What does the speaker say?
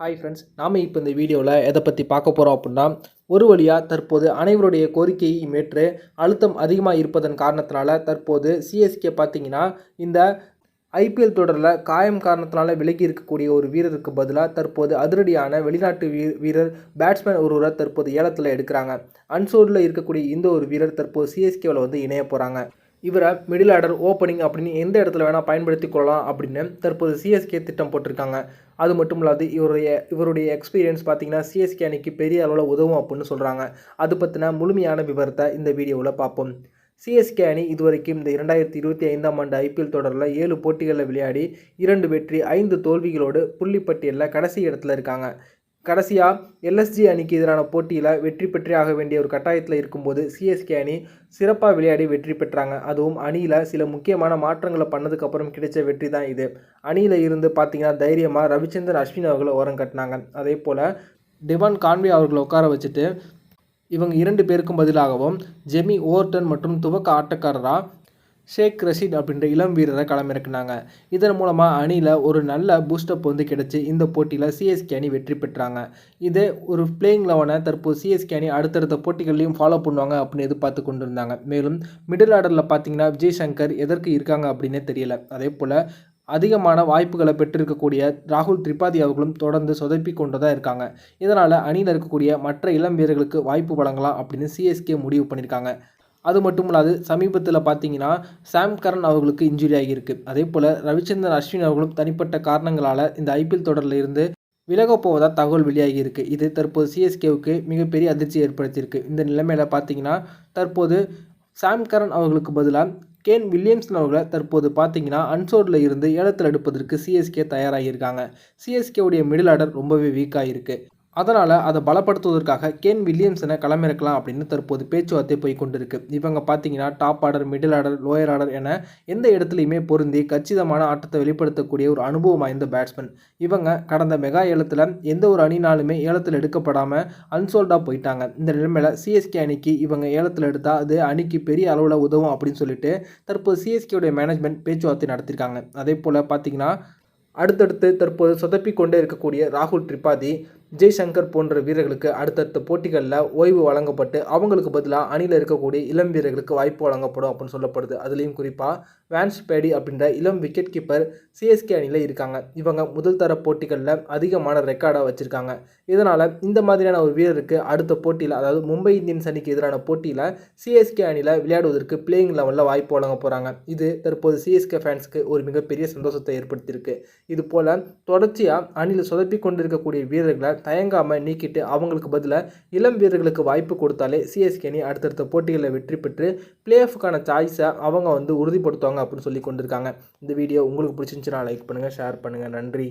Hi friends நாம் இப்போ இந்த வீடியோவில் எதை பற்றி பார்க்க போகிறோம் அப்படின்னா ஒரு வழியாக தற்போது அனைவருடைய கோரிக்கையை ஏற்று அழுத்தம் அதிகமாக இருப்பதன் காரணத்தினால தற்போது சிஎஸ்கே பார்த்தீங்கன்னா இந்த ஐபிஎல் தொடரில் காயம் காரணத்தினால விலகி இருக்கக்கூடிய ஒரு வீரருக்கு பதிலாக தற்போது அதிரடியான வெளிநாட்டு வீ வீரர் பேட்ஸ்மேன் ஒருவரை தற்போது ஏலத்தில் எடுக்கிறாங்க. அன்சோர்டில் இருக்கக்கூடிய இந்த ஒரு வீரர் தற்போது சிஎஸ்கேவில் வந்து இணைய போகிறாங்க இவரை மிடில் ஆர்டர் ஓப்பனிங் அப்படின்னு எந்த இடத்துல வேணால் பயன்படுத்தி கொள்ளலாம் அப்படின்னு தற்போது சிஎஸ்கே திட்டம் போட்டிருக்காங்க. அது மட்டும் இல்லாது இவருடைய இவருடைய எக்ஸ்பீரியன்ஸ் பார்த்தீங்கன்னா சிஎஸ்கே அணிக்கு பெரிய அளவில் உதவும் அப்படின்னு சொல்கிறாங்க அது பற்றின முழுமையான விவரத்தை இந்த வீடியோவில் பார்ப்போம். சிஎஸ்கே அணி இதுவரைக்கும் இந்த இரண்டாயிரத்தி இருபத்தி ஐந்தாம் ஆண்டு ஐபிஎல் தொடரில் ஏழு போட்டிகளில் விளையாடி இரண்டு வெற்றி ஐந்து தோல்விகளோடு புள்ளிப்பட்டியலில் கடைசி இடத்துல இருக்காங்க. கடைசியாக எல்எஸ்ஜி அணிக்கு எதிரான போட்டியில் வெற்றி பெற்றே ஆக வேண்டிய ஒரு கட்டாயத்தில் இருக்கும்போது சிஎஸ்கே அணி சிறப்பாக விளையாடி வெற்றி பெற்றாங்க. அதுவும் அணியில் சில முக்கியமான மாற்றங்களை பண்ணதுக்கப்புறம் கிடைச்ச வெற்றி தான் இது. அணியில் இருந்து பார்த்தீங்கன்னா தைரியமாக ரவிச்சந்திரன் அஸ்வின் அவர்களை ஓரம் கட்டினாங்க. அதே போல் டிவான் கான்வே அவர்களை உட்கார வச்சுட்டு இவங்க இரண்டு பேருக்கும் பதிலாகவும் ஜெமி ஓவர்டன் மற்றும் துவக்க ஆட்டக்காரராக ஷேக் ரஷீத் அப்படின்ற இளம் வீரரை களமிறக்குனாங்க. இதன் மூலமாக அணியில் ஒரு நல்ல பூஸ்டப் வந்து கிடச்சி இந்த போட்டியில் சிஎஸ்கே அணி வெற்றி பெற்றாங்க. இதே ஒரு பிளேயிங் லெவனை தற்போது சிஎஸ்கே அணி அடுத்தடுத்த போட்டிகள்லையும் ஃபாலோ பண்ணுவாங்க அப்படின்னு எதிர்பார்த்து கொண்டு இருந்தாங்க மேலும் மிடில் ஆர்டரில் பார்த்தீங்கன்னா விஜய் சங்கர் எதற்கு இருக்காங்க அப்படின்னே தெரியல. அதே போல் அதிகமான வாய்ப்புகளை பெற்றிருக்கக்கூடிய ராகுல் திரிபாதி அவர்களும் தொடர்ந்து சொதப்பி கொண்டு தான் இருக்காங்க. இதனால் அணியில் இருக்கக்கூடிய மற்ற இளம் வீரர்களுக்கு வாய்ப்பு வழங்கலாம் அப்படின்னு சிஎஸ்கே முடிவு பண்ணியிருக்காங்க அது மட்டும் இல்லாது சமீபத்தில் பார்த்தீங்கன்னா சாம் கரன் அவர்களுக்கு இன்ஜுரி ஆகியிருக்கு. அதே போல் ரவிச்சந்திரன் அஸ்வின் அவர்களும் தனிப்பட்ட காரணங்களால் இந்த ஐபிஎல் தொடரில் இருந்து விலகப் போவதாக தகவல் வெளியாகி இருக்கு இது தற்போது சிஎஸ்கேவுக்கு மிகப்பெரிய அதிர்ச்சி ஏற்படுத்தியிருக்கு. இந்த நிலைமையில் பார்த்தீங்கன்னா தற்போது சாம் கரன் அவர்களுக்கு பதிலாக கேன் வில்லியம்சன் அவர்களை தற்போது பார்த்தீங்கன்னா அன்சோர்டில் இருந்து ஏலத்தில் எடுப்பதற்கு சிஎஸ்கே தயாராகியிருக்காங்க. சிஎஸ்கேவுடைய மிடில் ஆர்டர் ரொம்பவே வீக்காக இருக்குது அதனால் அதை பலப்படுத்துவதற்காக கேன் வில்லியம்சனை களமிறக்கலாம் அப்படின்னு தற்போது பேச்சுவார்த்தை போய் கொண்டிருக்கு. இவங்க பார்த்தீங்கன்னா top order middle order lower order என எந்த இடத்துலையுமே பொருந்தி கச்சிதமான ஆட்டத்தை வெளிப்படுத்தக்கூடிய ஒரு அனுபவம் வாய்ந்த பேட்ஸ்மேன். இவங்க கடந்த மெகா ஏலத்தில் எந்த ஒரு அணினாலுமே ஏலத்தில் எடுக்கப்படாமல் அன்சோல்டாக போயிட்டாங்க. இந்த நிலைமையில் சிஎஸ்கே அணிக்கு இவங்க ஏலத்தில் எடுத்தால் அது அணிக்கு பெரிய அளவில் உதவும் அப்படின்னு சொல்லிட்டு தற்போது சிஎஸ்கேவுடைய மேனேஜ்மெண்ட் பேச்சுவார்த்தை நடத்திருக்காங்க. அதே போல் பார்த்தீங்கன்னா அடுத்தடுத்து தற்போது சொதப்பிக்கொண்டே இருக்கக்கூடிய ராகுல் திரிபாதி ஜெய்சங்கர் போன்ற வீரர்களுக்கு அடுத்தடுத்த போட்டிகளில் ஓய்வு வழங்கப்பட்டு அவங்களுக்கு பதிலாக அணியில் இருக்கக்கூடிய இளம் வீரர்களுக்கு வாய்ப்பு வழங்கப்படும் அப்படின்னு சொல்லப்படுது. அதுலேயும் குறிப்பாக வேன்ஸ் பேடி அப்படின்ற இளம் விக்கெட் கீப்பர் சிஎஸ்கே அணியில் இருக்காங்க. இவங்க முதல் தர போட்டிகளில் அதிகமான ரெக்கார்டாக வச்சுருக்காங்க. இதனால் இந்த மாதிரியான ஒரு வீரருக்கு அடுத்த போட்டியில் அதாவது மும்பை இந்தியன்ஸ் அணிக்கு எதிரான போட்டியில் சிஎஸ்கே அணியில் விளையாடுவதற்கு பிளேயிங் லெவலில் வாய்ப்பு வழங்க போகிறாங்க இது தற்போது சிஎஸ்கே ஃபேன்ஸ்க்கு ஒரு மிகப்பெரிய சந்தோஷத்தை ஏற்படுத்தியிருக்கு. இது போல் தொடர்ச்சியாக அணியில் சொதப்பி கொண்டிருக்கக்கூடிய வீரர்களை தயங்காமல் நீக்கிட்டு அவங்களுக்கு பதிலாக இளம் வீரர்களுக்கு வாய்ப்பு கொடுத்தாலே சிஎஸ்கே அணி அடுத்தடுத்த போட்டிகளில் வெற்றி பெற்று பிளே ஆஃபுக்கான சாய்ஸை அவங்க வந்து உறுதிப்படுத்துவாங்க அப்படின்னு சொல்லி கொண்டிருக்காங்க. இந்த வீடியோ உங்களுக்கு பிடிச்சிருந்துச்சுன்னா லைக் பண்ணுங்கள் ஷேர் பண்ணுங்கள் நன்றி.